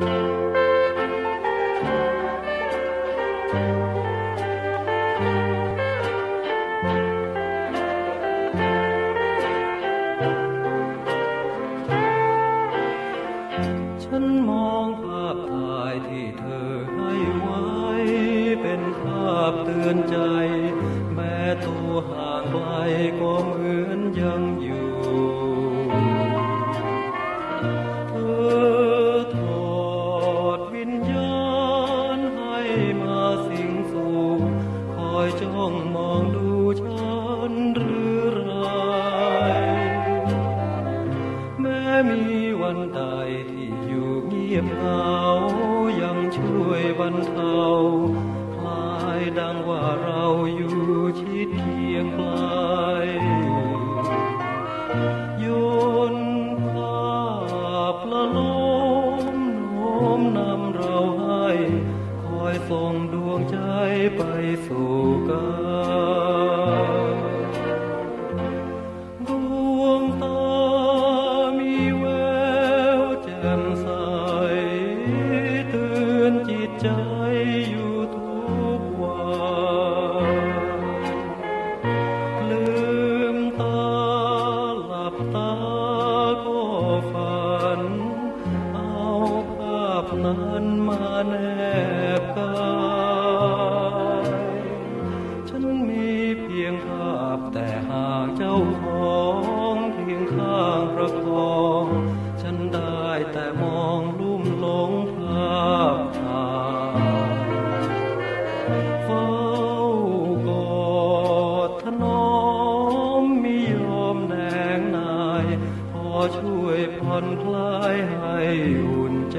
ฉันมองภาพถ่ายที่เธอให้ไว้ เป็นภาพเตือนใจ แม้ตัวห่างไกลก็เหมือนยังอยู่ วันใดที่อยู่เงียบเหงายังช่วยบรรเทาคลายดังว่าเราอยู่ชิดเคียงไกลโยนภาพละลมโน้มนำเราให้คอยส่งดวงใจไปสู่กัน มาแนบกายฉันมีเพียงภาพแต่หากเจ้าของเพียงข้างประคอง ฉันได้แต่มองลุ่มหลงภาพถ่ายเฝ้ากอดถนอมมิยอมแนงนาย พอช่วยผ่อนคลายให้อุ่นใจ